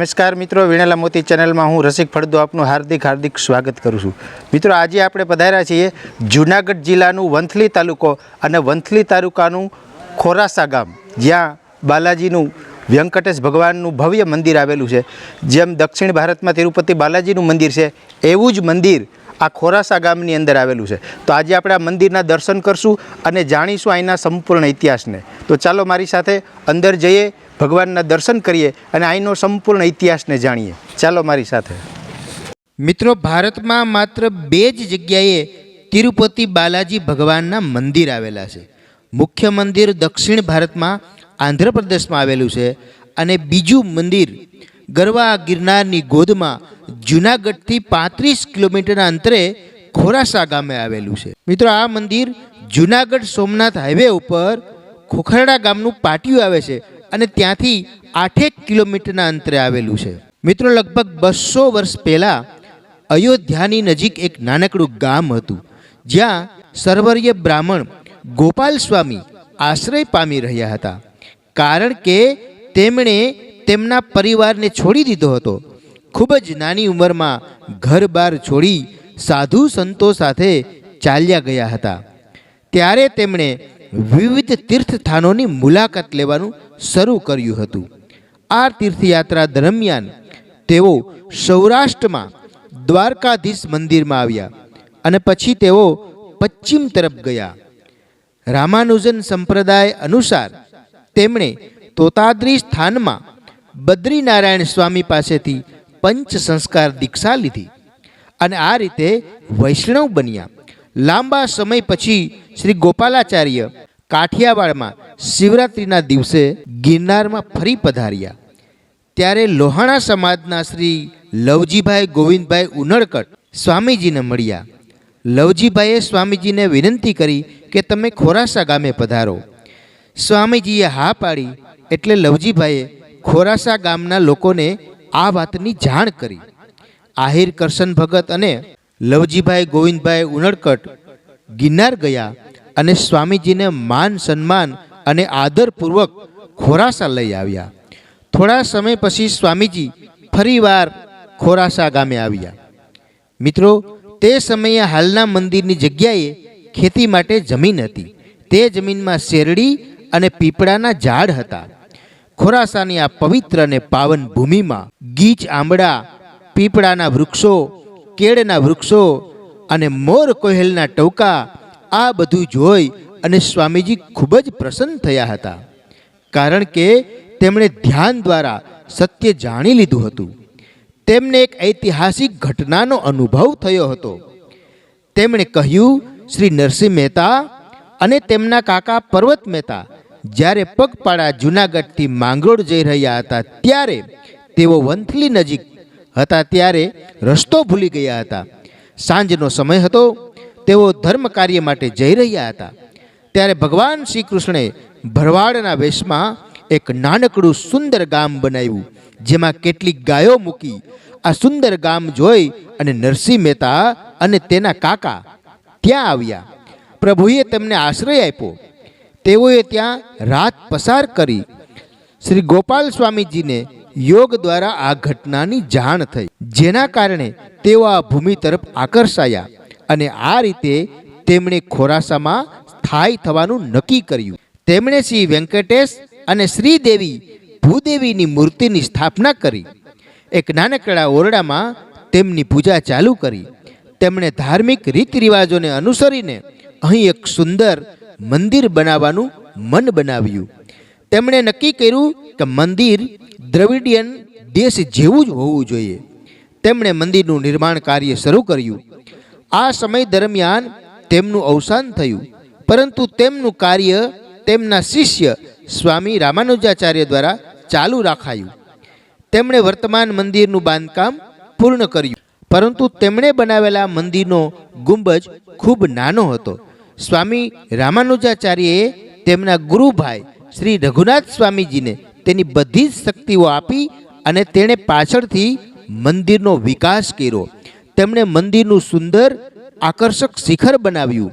નમસ્કાર મિત્રો, વીણેલા મોતી ચેનલમાં હું રસિક ફળદો આપનું હાર્દિક હાર્દિક સ્વાગત કરું છું. મિત્રો, આજે આપણે પધાર્યા છીએ જૂનાગઢ જિલ્લાનું વંથલી તાલુકો અને વંથલી તાલુકાનું ખોરાસા ગામ. જ્યાં બાલાજીનું વ્યંકટેશ ભગવાનનું ભવ્ય મંદિર આવેલું છે. જેમ દક્ષિણ ભારતમાં તિરુપતિ બાલાજીનું મંદિર છે, એવું જ મંદિર આ ખોરાસા ગામની અંદર આવેલું છે. તો આજે આપણે આ મંદિરના દર્શન કરશું અને જાણીશું અહીંના સંપૂર્ણ ઇતિહાસને. તો ચાલો મારી સાથે અંદર જઈએ. ભગવાનના દર્શન કરીએ અને અહીંનો સંપૂર્ણ ઇતિહાસને જાણીએ. ચાલો મારી સાથે. મિત્રો, ભારતમાં માત્ર બે જ જગ્યાએ તિરુપતિ બાલાજી ભગવાનના મંદિર આવેલા છે. મુખ્ય મંદિર દક્ષિણ ભારતમાં આંધ્રપ્રદેશમાં આવેલું છે અને બીજું મંદિર ગરવા ગિરનારની ગોદમાં જુનાગઢથી પાંત્રીસ કિલોમીટરના અંતરે ખોરાસા ગામે આવેલું છે. મિત્રો, આ મંદિર જુનાગઢ સોમનાથ હાઈવે ઉપર ખોખરડા ગામનું પાટિયું આવે છે. અને ત્યાંથી આઠેક કિલોમીટરના અંતરે આવેલું છે. મિત્રો, લગભગ બસો વર્ષ પહેલાં અયોધ્યાની નજીક એક નાનકડું ગામ હતું, જ્યાં સર્વર્ય બ્રાહ્મણ ગોપાલ સ્વામી આશ્રય પામી રહ્યા હતા. કારણ કે તેમણે તેમના પરિવારને છોડી દીધો હતો. ખૂબ જ નાની ઉંમરમાં ઘર બાર છોડી સાધુ સંતો સાથે ચાલ્યા ગયા હતા. ત્યારે તેમણે વિવિધ તીર્થસ્થાનોની મુલાકાત લેવાનું શરૂ કર્યું હતું. આ તીર્થયાત્રા દરમિયાન તેઓ સૌરાષ્ટ્રમાં દ્વારકાધીશ મંદિરમાં આવ્યા અને પછી તેઓ પશ્ચિમ તરફ ગયા. રામાનુજન સંપ્રદાય અનુસાર તેમણે તોતાદ્રી સ્થાનમાં બદ્રીનારાયણ સ્વામી પાસેથી પંચ સંસ્કાર દીક્ષા લીધી અને આ રીતે વૈષ્ણવ બન્યા. લાંબા સમય પછી શ્રી ગોપાલાચાર્ય કાઠિયાવાડમાં શિવરાત્રિના દિવસે ગિરનારમાં ફરી પધાર્યા. ત્યારે લોહાણા સમાજના શ્રી લવજીભાઈ ગોવિંદભાઈ ઉનડકટ સ્વામીજીને મળ્યા. લવજીભાઈએ સ્વામીજીને વિનંતી કરી કે તમે ખોરાસા ગામે પધારો. સ્વામીજીએ હા પાડી એટલે લવજીભાઈએ ખોરાસા ગામના લોકોને આ વાતની જાણ કરી. આહિર કરશન ભગત અને લવજીભાઈ ગોવિંદભાઈ ઉનડકટ ગિરનાર ગયા અને સ્વામીજીને માન સન્માન અને આદરપૂર્વક ખોરાસા લઈ આવ્યા. થોડા સમય પછી સ્વામીજી ફરીવાર ખોરાસા ગામે આવ્યા. મિત્રો, તે સમયે હાલના મંદિરની જગ્યાએ ખેતી માટે જમીન હતી. તે જમીનમાં શેરડી અને પીપળાના ઝાડ હતા. ખોરાસાની આ પવિત્ર અને પાવન ભૂમિમાં ગીચ આંબળા, પીપળાના વૃક્ષો કેળના વૃક્ષો અને મોર કોહેલના ટવકા આ બધું જોઈ અને સ્વામીજી ખૂબ જ પ્રસન્ન થયા હતા. કારણ કે તેમણે ધ્યાન દ્વારા સત્ય જાણી લીધું હતું. તેમને એક ઐતિહાસિક ઘટનાનો અનુભવ થયો હતો. તેમણે કહ્યું, શ્રી નરસિંહ મહેતા અને તેમના કાકા પર્વત મહેતા જ્યારે પગપાળા જૂનાગઢથી માંગરોળ જઈ રહ્યા હતા ત્યારે તેઓ વંથલી નજીક હતા ત્યારે રસ્તો ભૂલી ગયા હતા. સાંજનો સમય હતો, તેઓ ધર્મ કાર્ય માટે જઈ રહ્યા હતા. ત્યારે ભગવાન શ્રી કૃષ્ણે ભરવાડના વેશમાં એક નાનકડું સુંદર ગામ બનાવ્યું, જેમાં કેટલીક ગાયો મૂકી, આ સુંદર ગામ જોઈ અને નરસિંહ મહેતા અને તેના કાકા ત્યાં આવ્યા. પ્રભુએ તેમને આશ્રય આપ્યો. તેઓએ ત્યાં રાત પસાર કરી. શ્રી ગોપાલ સ્વામીજીને યોગ દ્વારા આ ઘટનાની જાણ થઈ. જેના કારણે તેઓ આ ભૂમિ તરફ આકર્ષાયા અને આ રીતે તેમણે ખોરાસામાં સ્થાયી થવાનું નક્કી કર્યું. તેમણે શ્રી વેંકટેશ અને શ્રીદેવી ભૂદેવીની મૂર્તિની સ્થાપના કરી. એક નાનકડા ઓરડામાં તેમની પૂજા ચાલુ કરી. તેમણે ધાર્મિક રીત રિવાજોને અનુસરીને અહીં એક સુંદર મંદિર બનાવવાનું મન બનાવ્યું. તેમણે નક્કી કર્યું કે મંદિર દ્રવિડિયન દેશ જેવું જ હોવું જોઈએ. તેમણે મંદિરનું નિર્માણ કાર્ય શરૂ કર્યું. આ સમય દરમિયાન તેમનું અવસાન થયું. પરંતુ તેમનું કાર્ય તેમના શિષ્ય સ્વામી રામાનુજાચાર્ય દ્વારા ચાલુ રાખાયું. તેમણે વર્તમાન મંદિરનું બાંધકામ પૂર્ણ કર્યું. પરંતુ તેમણે બનાવેલા મંદિરનો ગુંબજ ખૂબ નાનો હતો. સ્વામી રામાનુજાચાર્યએ તેમના ગુરુભાઈ શ્રી રઘુનાથ સ્વામીજીને તેની બધી જ શક્તિઓ આપી અને તેણે પાછળથી મંદિરનો વિકાસ કર્યો. તેમણે મંદિરનું સુંદર, આકર્ષક શિખર બનાવ્યું.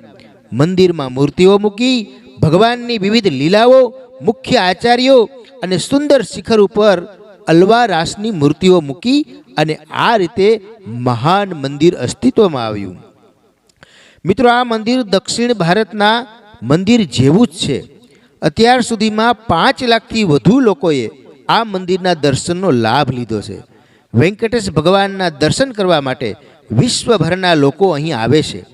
મંદિરમાં મૂર્તિઓ મૂકી, ભગવાનની વિવિધ લીલાઓ, મુખ્ય આચાર્યો અને સુંદર શિખર ઉપર અલવા રાસની મૂર્તિઓ મૂકી અને આ રીતે મહાન મંદિર અસ્તિત્વમાં આવ્યું. મિત્રો, આ મંદિર દક્ષિણ ભારતના મંદિર જેવું જ છે. અત્યાર સુધીમાં પાંચ લાખથી વધુ લોકોએ આ મંદિરના દર્શનનો લાભ લીધો છે. વેંકટેશ ભગવાનના દર્શન કરવા માટે વિશ્વભરના લોકો અહીં આવે છે.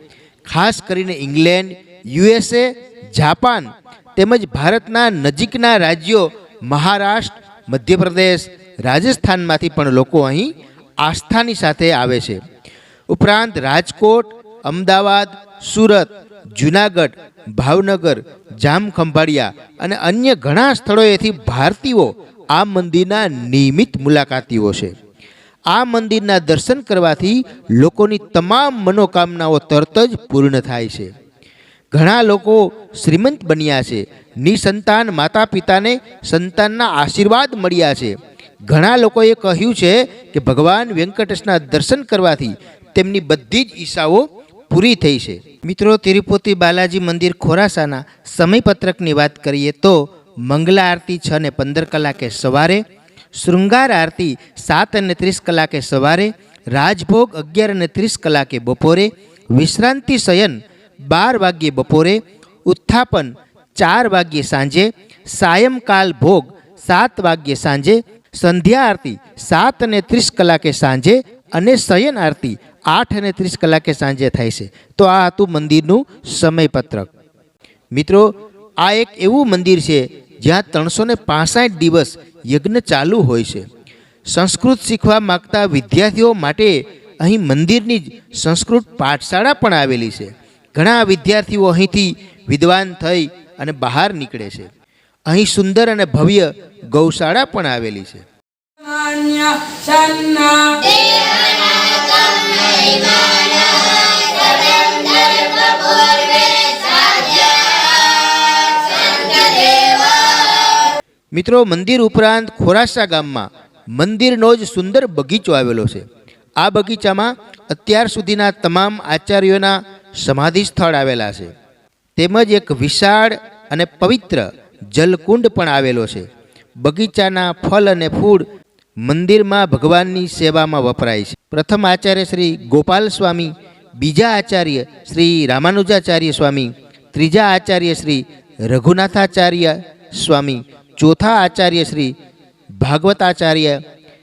ખાસ કરીને ઇંગ્લેન્ડ, યુએસએ, જાપાન તેમજ ભારતના નજીકના રાજ્યો મહારાષ્ટ્ર, મધ્યપ્રદેશ, રાજસ્થાનમાંથી પણ લોકો અહીં આસ્થાની સાથે આવે છે. ઉપરાંત રાજકોટ, અમદાવાદ, સુરત, જુનાગઢ, ભાવનગર જામખંભાળિયા અને અન્ય ઘણા સ્થળોએથી ભારતીયો આ મંદિરના નિયમિત મુલાકાતીઓ છે. આ મંદિરના દર્શન કરવાથી લોકોની તમામ મનોકામનાઓ તરત જ પૂર્ણ થાય છે. ઘણા લોકો શ્રીમંત બન્યા છે, નિસંતાન માતા પિતાને સંતાનના આશીર્વાદ મળ્યા છે. ઘણા લોકોએ કહ્યું છે કે ભગવાન વેંકટેશના દર્શન કરવાથી તેમની બધી જ ઈચ્છાઓ પૂરી થઈ છે. મિત્રો, તિરુપતિ બાલાજી મંદિર ખોરાસાના સમયપત્રકની વાત કરીએ તો મંગલા આરતી છ ને પંદર કલાકે સવારે, શૃંગાર આરતી સાત અને ત્રીસ કલાકે સવારે, રાજભોગ અગિયાર અને ત્રીસ કલાકે બપોરે, વિશ્રાંતિ શયન બાર વાગ્યે બપોરે, ઉત્થાપન ચાર વાગ્યે સાંજે, સાયંકાલ ભોગ સાત વાગ્યે સાંજે, સંધ્યા આરતી સાત અને ત્રીસ કલાકે સાંજે અને શયન આરતી આઠ અને ત્રીસ કલાકે સાંજે થાય છે. તો આ હતું મંદિરનું સમયપત્રક. મિત્રો આ એક એવું મંદિર છે જ્યાં ત્રણસો ને પાસઠ દિવસ યજ્ઞ ચાલુ હોય છે. સંસ્કૃત શીખવા માગતા વિદ્યાર્થીઓ માટે અહીં મંદિરની જ સંસ્કૃત પાઠશાળા પણ આવેલી છે. ઘણા વિદ્યાર્થીઓ અહીંથી વિદ્વાન થઈ અને બહાર નીકળે છે. અહીં સુંદર અને ભવ્ય ગૌશાળા પણ આવેલી છે. મિત્રો, મંદિર ઉપરાંત ખોરાસા ગામમાં મંદિરનો જ સુંદર બગીચો આવેલો છે. આ બગીચામાં અત્યાર સુધીના તમામ આચાર્યોના સમાધિ સ્થળ આવેલા છે. તેમજ એક વિશાળ અને પવિત્ર જલકુંડ પણ આવેલો છે. બગીચાના ફળ અને ફૂડ મંદિરમાં ભગવાનની સેવામાં વપરાય છે. પ્રથમ આચાર્ય શ્રી ગોપાલ સ્વામી, બીજા આચાર્ય શ્રી રામાનુજાચાર્ય સ્વામી, ત્રીજા આચાર્ય શ્રી રઘુનાથાચાર્ય સ્વામી, ચોથા આચાર્ય શ્રી ભાગવતાચાર્ય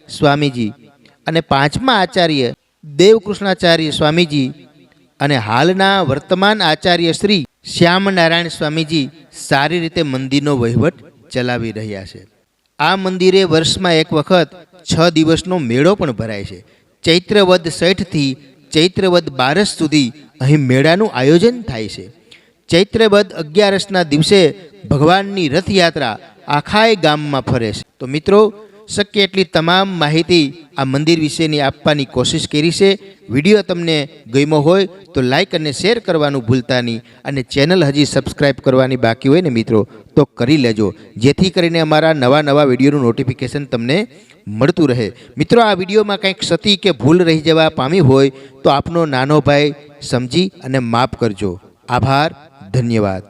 સ્વામીજી અને પાંચમા આચાર્ય દેવકૃષ્ણાચાર્ય સ્વામીજી અને હાલના વર્તમાન આચાર્ય શ્રી શ્યામનારાયણ સ્વામીજી સારી રીતે મંદિરનો વહીવટ ચલાવી રહ્યા છે. આ મંદિરે વર્ષમાં એક વખત છ દિવસનો મેળો પણ ભરાય છે. ચૈત્રવદ શેઠથી ચૈત્રવદ બારસ સુધી અહીં મેળાનું આયોજન થાય છે. ચૈત્રવદ અગિયારસના દિવસે ભગવાનની રથયાત્રા આખાય ગામમાં ફરે છે. તો મિત્રો શક્ય એટલી તમામ માહિતી આ મંદિર વિશેની આપવાની કોશિશ કરી છે. વીડિયો તમને ગમ્યો હોય તો લાઇક અને શેર કરવાનું ભૂલતા નહીં અને ચેનલ હજી સબસ્ક્રાઈબ કરવાની બાકી હોય ને મિત્રો તો કરી લેજો. જેથી કરીને અમારા નવા નવા વિડીયોનું નોટિફિકેશન તમને મળતું રહે. મિત્રો, આ વિડીયોમાં કંઈક ક્ષતિ કે ભૂલ રહી જવા પામી હોય તો આપનો નાનો ભાઈ સમજી અને માફ કરજો. આભાર, ધન્યવાદ.